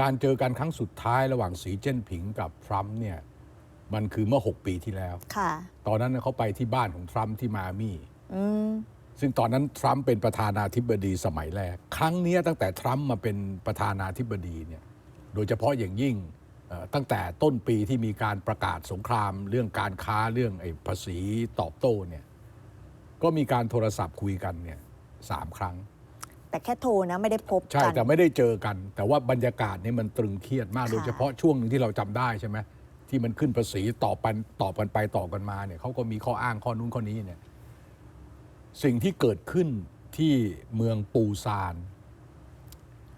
การเจอกันครั้งสุดท้ายระหว่างสีเจิ้นผิงกับทรัมป์เนี่ยมันคือเมื่อ 6 ปีที่แล้ว ค่ะ ตอนนั้นเขาไปที่บ้านของทรัมป์ที่มาอามี่ อืม ซึ่งตอนนั้นทรัมป์เป็นประธานาธิบดีสมัยแรก ครั้งเนี้ยตั้งแต่ทรัมป์มาเป็นประธานาธิบดีเนี่ยโดยเฉพาะอย่างยิ่งเอ่อตั้งแต่ต้นปีที่มีการประกาศสงคราม เรื่องการค้าเรื่องไอ้ภาษีตอบโต้เนี่ยก็มีการโทรศัพท์คุยกันเนี่ยสามครั้ง แต่แค่โทรนะไม่ได้พบใช่กันแต่ไม่ได้เจอกัน แต่ว่าบรรยากาศนี่มันตรึงเครียดมากค่ะโดยเฉพาะช่วงหนึ่งที่เราจำได้ใช่ไหมที่มันขึ้นภาษีต่อปันต่อกันไปต่อกันมาเนี่ยเขาก็มีข้ออ้างข้อนู้นข้อนี้เนี่ยสิ่งที่เกิดขึ้นที่เมืองปูซาน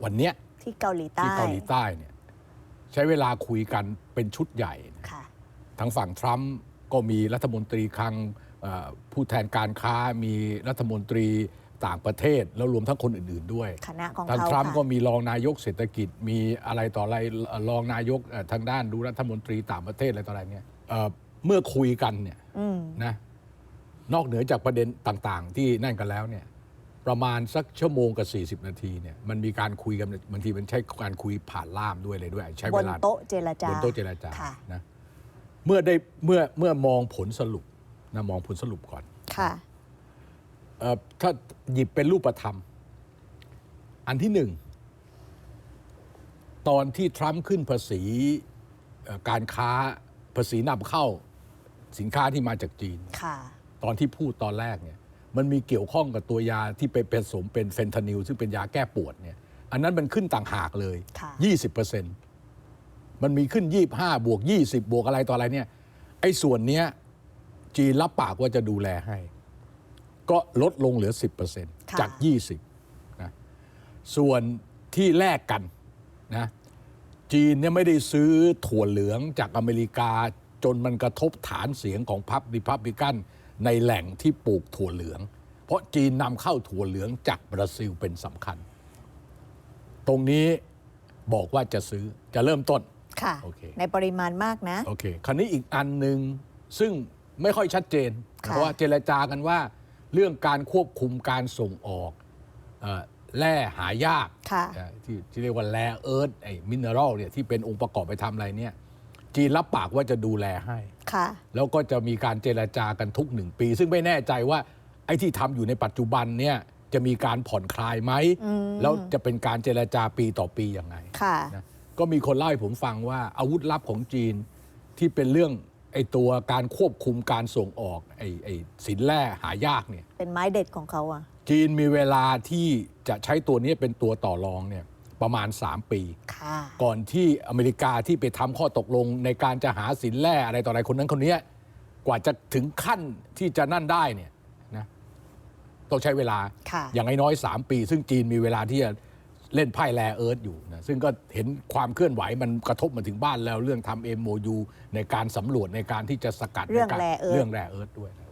วันเนี้ยที่เกาหลีใต้ที่เกาหลีใต้เนี่ยใช้เวลาคุยกันเป็นชุดใหญ่ ค่ะ ทางฝั่งทรัมป์ก็มีรัฐมนตรีคลังเอ่อผู้แทนการค้ามีรัฐมนตรี ต่างประเทศ แล้วรวมทั้งคนอื่น ๆด้วยคณะของทางเขาทรัมป์ค่ะ ก็มีรองนายกเศรษฐกิจ มีอะไรต่ออะไรเอ่อรองนายกเอ่อทางด้านดูรัฐมนตรีต่างประเทศอะไรต่ออะไรเนี่ยเอ่อเมื่อคุยกันเนี่ยอืมนะนอกเหนือจากประเด็นต่างๆ ที่นั่นกันแล้วเนี่ยประมาณสักชั่วโมงกับ 40 นาทีเนี่ยมันมีการคุยกันบางทีมันใช้การคุยผ่านล่ามด้วยเลยด้วย ใช้บเวนลา โต๊ะเจรจาบนโต๊ะเจรจาค่ะ นะเมื่อได้เมื่อเมื่อมองผลสรุปนะมองผลสรุปก่อนค่ะ เอ่อถ้าหยิบเป็นรูปธรรม อันที่หนึ่ง ตอนที่ทรัมป์ขึ้นภาษีเอ่อการค้าภาษีนำเข้าสินค้าที่มาจากจีนค่ะตอนที่พูดตอนแรกเนี่ยมันมีเกี่ยวข้องกับตัวยาที่ไปผสมเป็นเฟนทานิลซึ่งเป็นยาแก้ปวดเนี่ยอันนั้นมันขึ้นต่างหากเลยค่ะ20%มันมีขึ้น 25 บวก 20 บวกอะไรต่ออะไรเนี่ยไอ้ส่วนเนี้ยจีนรับปากว่าจะดูแลให้ ก็ลดลงเหลือ 10%ค่ะจาก 20นะส่วนที่แลกกันนะจีนเนี่ยไม่ได้ซื้อถั่วเหลืองจากอเมริกา จนมันกระทบฐานเสียงของพรรคริพับลิกันในแหล่งที่ปลูกถั่วเหลือง เพราะจีนนำเข้าถั่วเหลืองจากบราซิลเป็นสำคัญ ตรงนี้บอกว่าจะซื้อจะเริ่มต้นค่ะโอเคในปริมาณมากนะ โอเค คราวนี้อีกอันหนึ่งซึ่งไม่ค่อยชัดเจนค่ะเพราะว่าเจรจากันว่า เรื่องการควบคุมการส่งออกเอ่อแร่หายากค่ะเอ่อที่ที่เรียกว่าแร่เอิร์ธไอ้มินเนอรัลเนี่ยที่เป็นองค์ประกอบไปทำอะไรเนี่ยจีนรับปากว่าจะดูแลให้ค่ะแล้วก็จะมีการเจรจากันทุกหนึ่งปี ซึ่งไม่แน่ใจว่าไอ้ที่ทำอยู่ในปัจจุบันเนี่ยจะมีการผ่อนคลายไหมอืมแล้วจะเป็นการเจรจาปีต่อปียังไงค่ะนะก็มีคนเล่าให้ผมฟังว่าอาวุธลับของจีนที่เป็นเรื่อง ไอ้ตัวการควบคุมการส่งออกไอ้ไอ้สินแร่หายากเนี่ยเป็นไม้เด็ดของเขาอะ จีนมีเวลาที่จะใช้ตัวนี้เป็นตัวต่อรองเนี่ยประมาณ 3 ปี ค่ะ ก่อนที่อเมริกาที่ไปทำข้อตกลงในการจะหาสินแร่อะไรต่ออะไรคนนั้นคนเนี้ยกว่าจะถึงขั้นที่จะนั่นได้เนี่ยนะต้องใช้เวลาค่ะ อย่างน้อยๆ3ปี ซึ่งจีนมีเวลาที่จะ เล่นไพ่แลเอิร์ธอยู่นะซึ่งก็เห็นความเคลื่อนไหวมันกระทบมาถึงบ้านแล้วเรื่องทำเอ็มโมยูในการสำรวจในการที่จะสกัดเรื่องในกาแร่เอิร์ธ เรื่องแร่เอิร์ธด้วยนะโอเคนะ